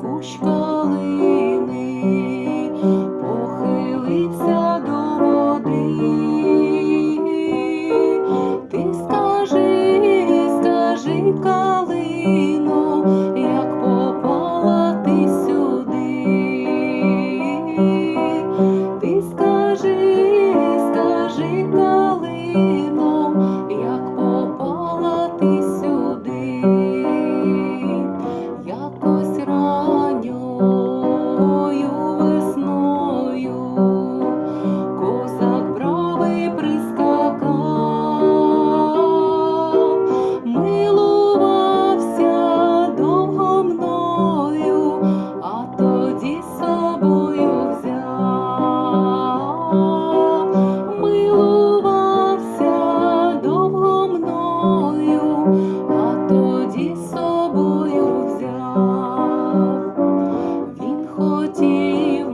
кущ калини похилиться. хотів.